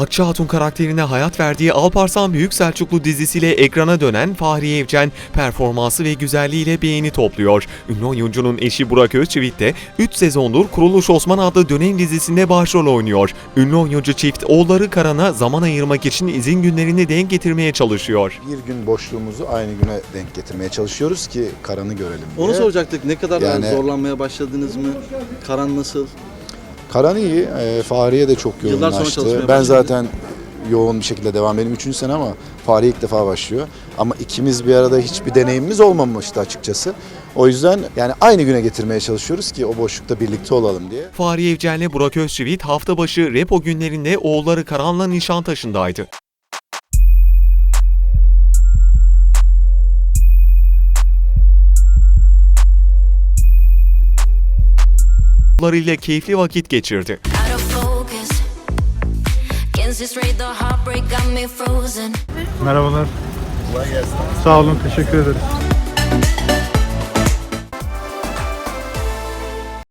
Akça Hatun karakterine hayat verdiği Alparslan Büyük Selçuklu dizisiyle ekrana dönen Fahriye Evcen performansı ve güzelliğiyle beğeni topluyor. Ünlü oyuncunun eşi Burak Özçivit de 3 sezondur Kuruluş Osman adlı dönem dizisinde başrol oynuyor. Ünlü oyuncu çift oğulları Karan'a zaman ayırmak için izin günlerini denk getirmeye çalışıyor. Bir gün boşluğumuzu aynı güne denk getirmeye çalışıyoruz ki Karan'ı görelim diye. Onu soracaktık. Ne kadar Yani- zorlanmaya başladınız mı? Karan nasıl? Karan iyi, e, Fahriye de çok Yıllar sonra yoğunlaştı. Ben zaten yoğun bir şekilde devam benim 3. sene ama Fahriye ilk defa başlıyor. Ama ikimiz bir arada hiçbir deneyimimiz olmamıştı açıkçası. O yüzden yani aynı güne getirmeye çalışıyoruz ki o boşlukta birlikte olalım diye. Fahriye Evcen'le Burak Özçivit hafta başı repo günlerinde oğulları Karan'la Nişantaşı'ndaydı. İle keyifli vakit geçirdi. Merhabalar. Sağ olun, teşekkür ederiz.